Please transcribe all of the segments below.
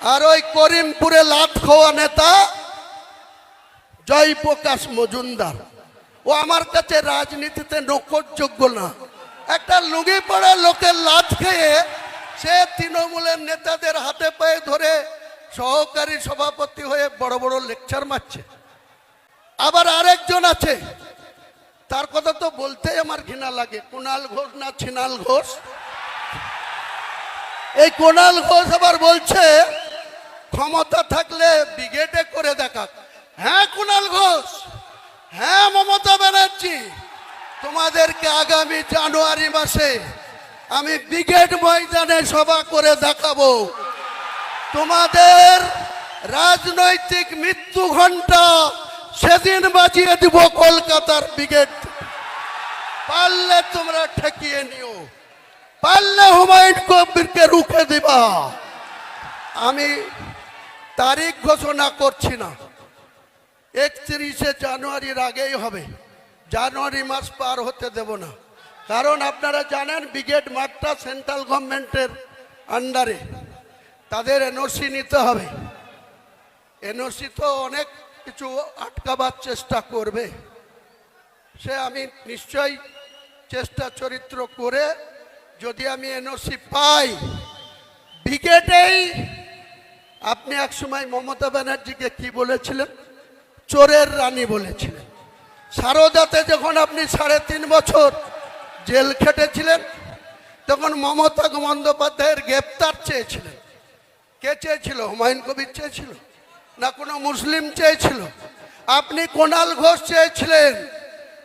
আর ওই করিমপুরে লাত খাওয়া নেতা জয়প্রকাশ মজুমদার। ও আমার কাছে রাজনীতিতে নকরযোগ্য না। একটা লুঙ্গি পড়া লোকের লাত খেয়ে সে তৃণমূলের নেতাদের হাতে পায়ে ধরে সহকারী সভাপতি হয়ে বড় বড় লেকচার মারছে। আবার আরেকজন আছে। তার কথা তো বলতেই আমার ঘৃণা লাগে। কুণাল ঘোষ না ছিনাল ঘোষ? এই কুণাল ঘোষ আবার বলছে ক্ষমতা থাকলে ব্রিগেডে করে দেখাক। হ্যাঁ কুণাল ঘোষ? হ্যাঁ মমতা ব্যানার্জি? তোমাদেরকে আগামী জানুয়ারি মাসে আমি ব্রিগেড ময়দানে সভা করে দেখাবো। তোমাদের রাজনৈতিক মৃত্যু ঘণ্টা সেদিন বাজিয়ে দিব কলকাতার ব্রিগেড। পারলে তোমরা ঠেকিয়ে নিও। পারলে হুমায়ুন কবিরকে রুখে দিবা। আমি তারিখ ঘোষণা করছি না। একত্রিশে জানুয়ারির আগেই হবে। জানুয়ারি মাস পার হতে দেব না। কারণ আপনারা জানেন, ব্রিগেড মাঠটা সেন্ট্রাল গভর্নমেন্টের আন্ডারে। তাদের এনওসি নিতে হবে। এনওসি তো অনেক কিছু আটকাবার চেষ্টা করবে। সে আমি নিশ্চয়ই চেষ্টা চরিত্র করে যদি আমি এনওসি পাই, ব্রিগেডেই আপনি এক সময় মমতা ব্যানার্জিকে কি বলেছিলেন? চোরের রানী বলেছিলেন। সারদাতে যখন আপনি সাড়ে তিন বছর জেল খেটেছিলেন, তখন মমতা বন্দ্যোপাধ্যায়ের গ্রেপ্তার চেয়েছিলেন। কে চেয়েছিল? হুমায়ুন কবির চেয়েছিল? না কোনো মুসলিম চেয়েছিল? আপনি কোনাল ঘোষ চেয়েছিলেন।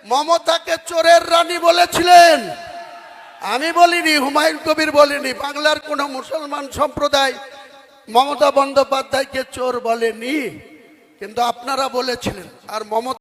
মমতাকে চোরের রানী বলেছিলেন। আমি বলিনি, হুমায়ুন কবির বলিনি। বাংলার কোনো মুসলমান সম্প্রদায় মমতা বন্দ্যোপাধ্যায়কে চোর বলেনি কিন্তু আপনারা বলেছিলেন। আর মমতা